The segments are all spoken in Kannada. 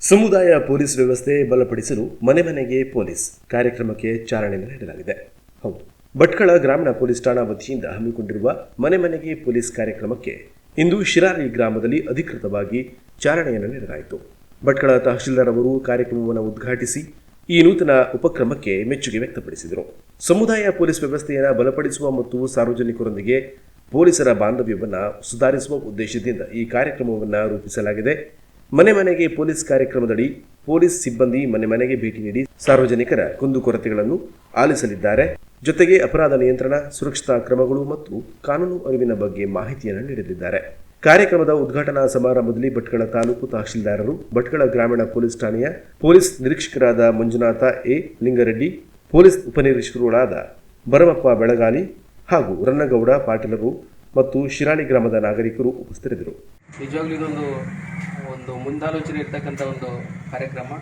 ಸಮುದಾಯ ಪೊಲೀಸ್ ವ್ಯವಸ್ಥೆ ಬಲಪಡಿಸಲು ಮನೆ ಮನೆಗೆ ಪೊಲೀಸ್ ಕಾರ್ಯಕ್ರಮಕ್ಕೆ ಚಾಲನೆ ನೀಡಲಾಗಿದೆ. ಹೌದು. ಭಟ್ಕಳ ಗ್ರಾಮೀಣ ಪೊಲೀಸ್ ಠಾಣಾ ವತಿಯಿಂದ ಹಮ್ಮಿಕೊಂಡಿರುವ ಮನೆ ಮನೆಗೆ ಪೊಲೀಸ್ ಕಾರ್ಯಕ್ರಮಕ್ಕೆ ಇಂದು ಶಿರಾರಿ ಗ್ರಾಮದಲ್ಲಿ ಅಧಿಕೃತವಾಗಿ ಚಾಲನೆಯನ್ನು ನೀಡಲಾಯಿತು. ಭಟ್ಕಳ ತಹಶೀಲ್ದಾರ್ ಅವರು ಕಾರ್ಯಕ್ರಮವನ್ನು ಉದ್ಘಾಟಿಸಿ ಈ ನೂತನ ಉಪಕ್ರಮಕ್ಕೆ ಮೆಚ್ಚುಗೆ ವ್ಯಕ್ತಪಡಿಸಿದರು. ಸಮುದಾಯ ಪೊಲೀಸ್ ವ್ಯವಸ್ಥೆಯನ್ನು ಬಲಪಡಿಸುವ ಮತ್ತು ಸಾರ್ವಜನಿಕರೊಂದಿಗೆ ಪೊಲೀಸರ ಬಾಂಧವ್ಯವನ್ನು ಸುಧಾರಿಸುವ ಉದ್ದೇಶದಿಂದ ಈ ಕಾರ್ಯಕ್ರಮವನ್ನು ರೂಪಿಸಲಾಗಿದೆ. ಮನೆ ಮನೆಗೆ ಪೊಲೀಸ್ ಕಾರ್ಯಕ್ರಮದಡಿ ಪೊಲೀಸ್ ಸಿಬ್ಬಂದಿ ಮನೆ ಮನೆಗೆ ಭೇಟಿ ನೀಡಿ ಸಾರ್ವಜನಿಕರ ಕುಂದುಕೊರತೆಗಳನ್ನು ಆಲಿಸಲಿದ್ದಾರೆ. ಜೊತೆಗೆ ಅಪರಾಧ ನಿಯಂತ್ರಣ, ಸುರಕ್ಷತಾ ಕ್ರಮಗಳು ಮತ್ತು ಕಾನೂನು ಅರಿವಿನ ಬಗ್ಗೆ ಮಾಹಿತಿಯನ್ನು ನೀಡಲಿದ್ದಾರೆ. ಕಾರ್ಯಕ್ರಮದ ಉದ್ಘಾಟನಾ ಸಮಾರಂಭದಲ್ಲಿ ಭಟ್ಕಳ ತಾಲೂಕು ತಹಶೀಲ್ದಾರರು, ಭಟ್ಕಳ ಗ್ರಾಮೀಣ ಪೊಲೀಸ್ ಠಾಣೆಯ ಪೊಲೀಸ್ ನಿರೀಕ್ಷಕರಾದ ಮಂಜುನಾಥ ಎ. ಲಿಂಗರೆಡ್ಡಿ, ಪೊಲೀಸ್ ಉಪನಿರೀಕ್ಷಕರುಗಳಾದ ಭರಮಪ್ಪ ಬೆಳಗಾಲಿ ಹಾಗೂ ರನ್ನಗೌಡ ಪಾಟೀಲರು ಮತ್ತು ಶಿರಾಳಿ ಗ್ರಾಮದ ನಾಗರಿಕರು ಉಪಸ್ಥಿತರಿದ್ದರು. ನಿಜವಾಗ್ಲೂ ಇದೊಂದು, ಒಂದು ಮುಂದಾಲೋಚನೆ ಇರ್ತಕ್ಕಂಥ ಒಂದು ಕಾರ್ಯಕ್ರಮ.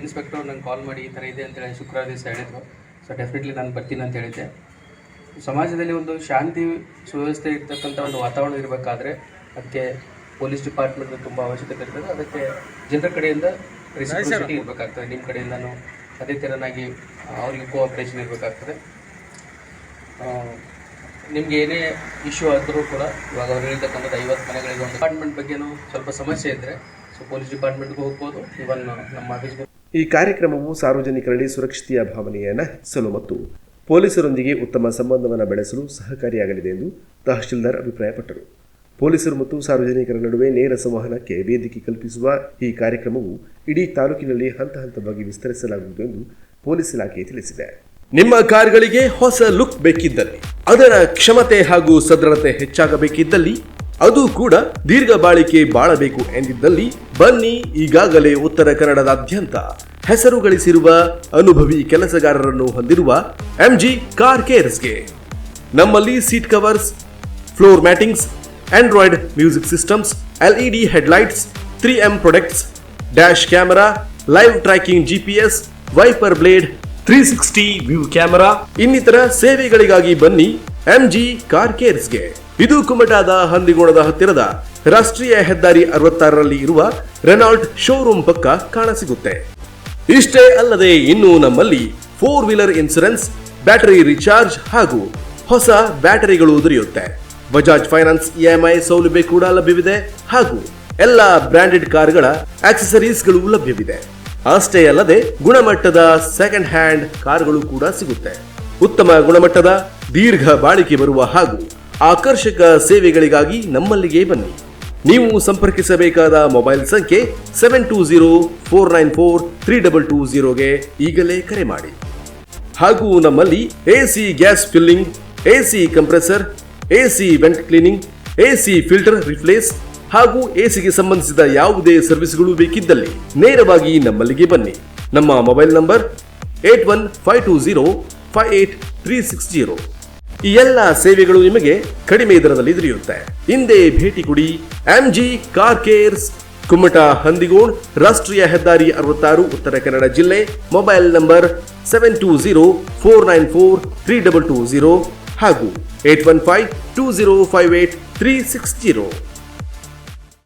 ಇನ್ಸ್ಪೆಕ್ಟರ್ ನಂಗೆ ಕಾಲ್ ಮಾಡಿ ಈ ಥರ ಇದೆ ಅಂತೇಳಿ ಶುಕ್ರವಾರ ದಿವಸ ಹೇಳಿದರು. ಸೊ ಡೆಫಿನೆಟ್ಲಿ ನಾನು ಬರ್ತೀನಿ ಅಂತ ಹೇಳಿದ್ದೆ. ಸಮಾಜದಲ್ಲಿ ಒಂದು ಶಾಂತಿ ಸುವ್ಯವಸ್ಥೆ ಇರ್ತಕ್ಕಂಥ ಒಂದು ವಾತಾವರಣ ಇರಬೇಕಾದ್ರೆ ಅದಕ್ಕೆ ಪೊಲೀಸ್ ಡಿಪಾರ್ಟ್ಮೆಂಟ್ ತುಂಬ ಅವಶ್ಯಕತೆ ಇರ್ತದೆ. ಅದಕ್ಕೆ ಜನರ ಕಡೆಯಿಂದ ರೆಸ್ಪಾನ್ಸಿಬಿಲಿಟಿ ಇರಬೇಕಾಗ್ತದೆ. ನಿಮ್ಮ ಕಡೆಯಿಂದನೂ ಅದೇ ಥರನಾಗಿ ಅವರಿಗೆ ಕೋಆಪ್ರೇಷನ್ ಇರಬೇಕಾಗ್ತದೆ. ನಿಮ್ಗೆ ಏನೇ ಇಶ್ಯೂ ಆದರೂ ಕೂಡ ಇವಾಗ ಅವ್ರು ಹೇಳ್ತಕ್ಕಂಥದ್ದು ಐವತ್ತು ಮನೆಗಳಿಗೆ ಒಂದು ಡಿಪಾರ್ಟ್ಮೆಂಟ್ ಬಗ್ಗೆನೂ ಸ್ವಲ್ಪ ಸಮಸ್ಯೆ ಇದ್ದರೆ ಸೊ ಪೊಲೀಸ್ ಡಿಪಾರ್ಟ್ಮೆಂಟ್ಗೂ ಹೋಗ್ಬೋದು ಇವನ್ ನಮ್ಮ ಈ ಕಾರ್ಯಕ್ರಮವು ಸಾರ್ವಜನಿಕರಲ್ಲಿ ಸುರಕ್ಷತೆಯ ಭಾವನೆಯನ್ನು ಹೆಚ್ಚಿಸಲು ಮತ್ತು ಪೊಲೀಸರೊಂದಿಗೆ ಉತ್ತಮ ಸಂಬಂಧವನ್ನು ಬೆಳೆಸಲು ಸಹಕಾರಿಯಾಗಲಿದೆ ಎಂದು ತಹಶೀಲ್ದಾರ್ ಅಭಿಪ್ರಾಯಪಟ್ಟರು. ಪೊಲೀಸರು ಮತ್ತು ಸಾರ್ವಜನಿಕರ ನಡುವೆ ನೇರ ಸಂವಹನಕ್ಕೆ ವೇದಿಕೆ ಕಲ್ಪಿಸುವ ಈ ಕಾರ್ಯಕ್ರಮವು ಇಡೀ ತಾಲೂಕಿನಲ್ಲಿ ಹಂತ ಹಂತವಾಗಿ ವಿಸ್ತರಿಸಲಾಗುವುದು ಎಂದು ಪೊಲೀಸ್ ಇಲಾಖೆ ತಿಳಿಸಿದೆ. ನಿಮ್ಮ ಕಾರ್ಗಳಿಗೆ ಹೊಸ ಲುಕ್ ಬೇಕಿದ್ದಲ್ಲಿ, ಅದರ ಕ್ಷಮತೆ ಹಾಗೂ ಸದೃಢತೆ ಹೆಚ್ಚಾಗಬೇಕಿದ್ದಲ್ಲಿ, ಅದು ಕೂಡ ದೀರ್ಘ ಬಾಳಿಕೆ ಬಾಳಬೇಕು ಎಂದಿದ್ದಲ್ಲಿ, ಬನ್ನಿ ಈಗಾಗಲೇ ಉತ್ತರ ಕನ್ನಡದಾದ್ಯಂತ ಹೆಸರು ಗಳಿಸಿರುವ ಅನುಭವಿ ಕೆಲಸಗಾರರನ್ನು ಹೊಂದಿರುವ ಎಂಜಿ ಕಾರ್ ಕೇರ್ಸ್ಗೆ ನಮ್ಮಲ್ಲಿ seat covers floor mattings android music systems LED headlights three M products dash camera live tracking GPS wiper blade three sixty view camera ಇನ್ನಿತರ ಸೇವೆಗಳಿಗಾಗಿ ಬನ್ನಿ ಎಂಜಿ ಕಾರ್ ಕೇರ್ಸ್ಗೆ ಇದು ಕುಮಟಾದ ಹಂದಿಗೋಣದ ಹತ್ತಿರದ ರಾಷ್ಟ್ರೀಯ ಹೆದ್ದಾರಿ ಅರವತ್ತಾರರಲ್ಲಿ ಇರುವ ರೆನಾಲ್ಟ್ ಶೋರೂಮ್ ಪಕ್ಕ ಕಾಣಸಿಗುತ್ತೆ. ಇಷ್ಟೇ ಅಲ್ಲದೆ ಇನ್ನು ನಮ್ಮಲ್ಲಿ four wheeler insurance battery recharge ಹಾಗೂ ಹೊಸ ಬ್ಯಾಟರಿಗಳು ದೊರೆಯುತ್ತೆ. ಬಜಾಜ್ ಫೈನಾನ್ಸ್ ಇಎಂಐ ಸೌಲಭ್ಯ ಕೂಡ ಲಭ್ಯವಿದೆ ಹಾಗೂ ಎಲ್ಲ ಬ್ರಾಂಡೆಡ್ ಕಾರ್ಗಳ ಆಕ್ಸೆಸರೀಸ್ಗಳು ಲಭ್ಯವಿದೆ. ಅಷ್ಟೇ ಅಲ್ಲದೆ ಗುಣಮಟ್ಟದ ಸೆಕೆಂಡ್ ಹ್ಯಾಂಡ್ ಕಾರ್ಗಳು ಕೂಡ ಸಿಗುತ್ತೆ. ಉತ್ತಮ ಗುಣಮಟ್ಟದ, ದೀರ್ಘ ಬಾಳಿಕೆ ಬರುವ ಹಾಗೂ ಆಕರ್ಷಕ ಸೇವೆಗಳಿಗಾಗಿ ನಮ್ಮಲ್ಲಿಗೆ ಬನ್ನಿ. ನೀವು ಸಂಪರ್ಕಿಸಬೇಕಾದ ಮೊಬೈಲ್ ಸಂಖ್ಯೆ seven two zero four nine four three double two ಝೀರೋಗೆ ಈಗಲೇ ಕರೆ ಮಾಡಿ. ಹಾಗೂ ನಮ್ಮಲ್ಲಿ AC gas filling AC compressor AC vent cleaning AC filter replace ಹಾಗೂ ಎಸಿಗೆ ಸಂಬಂಧಿಸಿದ ಯಾವುದೇ ಸರ್ವಿಸ್ಗಳು ಬೇಕಿದ್ದಲ್ಲಿ ನೇರವಾಗಿ ನಮ್ಮಲ್ಲಿಗೆ ಬನ್ನಿ. ನಮ್ಮ mobile number eight one five two zero five eight three six zero. ಈ ಎಲ್ಲ ಸೇವೆಗಳು ನಿಮಗೆ ಕಡಿಮೆ ದರದಲ್ಲಿ ದೊರೆಯುತ್ತೆ. ಹಿಂದೆ ಭೇಟಿ ಕೊಡಿ. MG car cares Kumta Handigod ರಾಷ್ಟ್ರೀಯ ಹೆದ್ದಾರಿ ಅರವತ್ತಾರು, ಉತ್ತರ ಕನ್ನಡ ಜಿಲ್ಲೆ, mobile number seven two zero four nine four three double two zero ಹಾಗೂ eight one five two zero five eight three six zero.